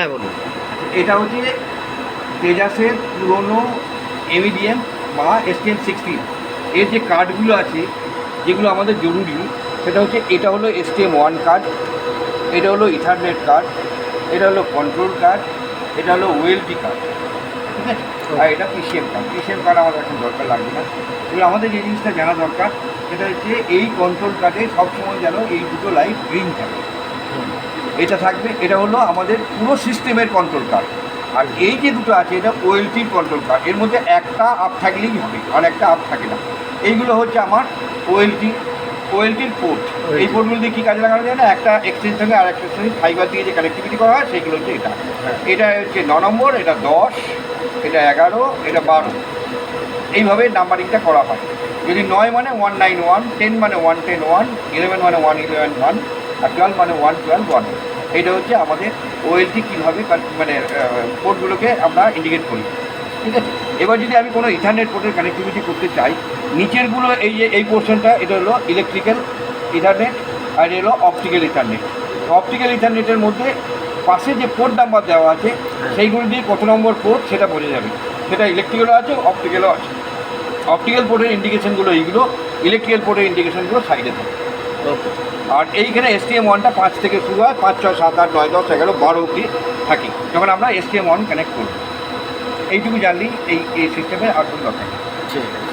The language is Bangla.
হ্যাঁ বলুন। এটা হচ্ছে তেজাসের পুরনো এমিডিএম বা এসটিএম সিক্সটিন এর যে কার্ডগুলো আছে যেগুলো আমাদের জরুরি সেটা হচ্ছে এটা হলো এসটিএম ওয়ান কার্ড এটা হলো ইথারনেট কার্ড এটা হলো কন্ট্রোল কার্ড এটা হলো ওয়েলটি কার্ড ঠিক আছে? আর এটা পিসিএম কার্ড পিসিএম কার্ড আমাদের এখন দরকার লাগবে না। এবার আমাদের যে জিনিসটা জানা দরকার সেটা হচ্ছে এই কন্ট্রোল কার্ডে সবসময় যেন এই দুটো লাইট গ্রিন থাকে। এটা থাকবে এটা হলো আমাদের পুরো সিস্টেমের কন্ট্রোল কার্ড আর এই যে দুটো আছে এটা ওয়েলটির কন্ট্রোল কার্ড এর মধ্যে একটা আপ থাকলেই হবে আর একটা আপ থাকে না। এইগুলো হচ্ছে আমার ওয়েলটি ওয়েলটির পোর্ট এই পোর্টগুলো দিয়ে কী কাজে লাগানো যায় না? একটা এক্সটেনশনে আর একটা এক্সটেনশন ফাইবার দিয়ে যে কানেক্টিভিটি করা হয় সেগুলো হচ্ছে এটা। এটা হচ্ছে ন নম্বর এটা দশ এটা এগারো এটা বারো। এইভাবে নাম্বারিংটা করা হয়। যদি নয় মানে ওয়ান নাইন ওয়ান টেন মানে ওয়ান টেন ওয়ান ইলেভেন মানে ওয়ান ইলেভেন ওয়ান আর টুয়েলভ মানে ওয়ান টুয়েলভ ওয়ান এটা হচ্ছে আমাদের ওয়েলটি কীভাবে মানে পোর্টগুলোকে আমরা ইন্ডিকেট করি। ঠিক আছে? এবার যদি আমি কোনো ইথারনেট পোর্টের কানেক্টিভিটি করতে চাই, নিচেরগুলো এই যে, এই পোর্শনটা এটা হলো ইলেকট্রিক্যাল ইথারনেট আর এটা হলো অপটিক্যাল ইথারনেট অপটিক্যাল ইথারনেটের মধ্যে পাশে যে পোর্ট নাম্বার দেওয়া আছে, সেইগুলো দিয়ে কত নম্বর পোর্ট সেটা বোঝা যাবে। সেটা ইলেকট্রিক্যালও আছে অপটিক্যালও আছে। অপটিক্যাল পোর্টের ইন্ডিকেশনগুলো এইগুলো ইলেকট্রিক্যাল পোর্টের ইন্ডিকেশনগুলো সাইডে থাকে। আর এইখানে এসটিএম ওয়ানটা পাঁচ থেকে শুরু হয়, পাঁচ, ছয়, সাত, আট, নয়, দশ, এগারো, বারো অব্দি থাকি। যখন আমরা এসটিএম ওয়ান কানেক্ট করব। এইটুকু জানলেই এই এই সিস্টেমে আর কোনো দরকার ঠিক আছে।